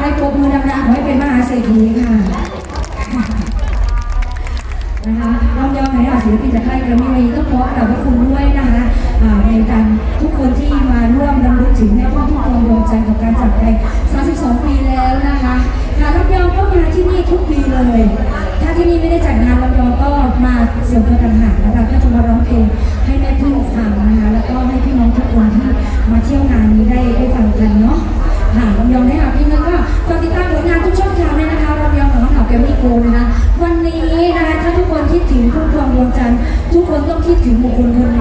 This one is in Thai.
ให้ปรบมือดังๆไว้เป็นมหาเศรษฐีค่ะ นะคะน้องยอมใหนล่ะศิลปินจะกค่ายกรมีวันนี้ต้องขอกราบพระคุณด้วยนะคะในการทุกคนที่มาร่วมรำลึกถึงใม่พ่อที่ปกรองดวงใจกับการจากไป 32 ปีแล้วนะคะค่ะน้องยอมก็มาที่นี่ทุกปีเลย ถ้าที่นี่ไม่ได้จัดงานน้องยองก็มาเสียงเพลงต่างหากนะคะเพื่อจะมาร้องเพลงให้แม่พึ่งฟังนะคะแล้วก็ให้ ต้องคิดถึงบุคคลคน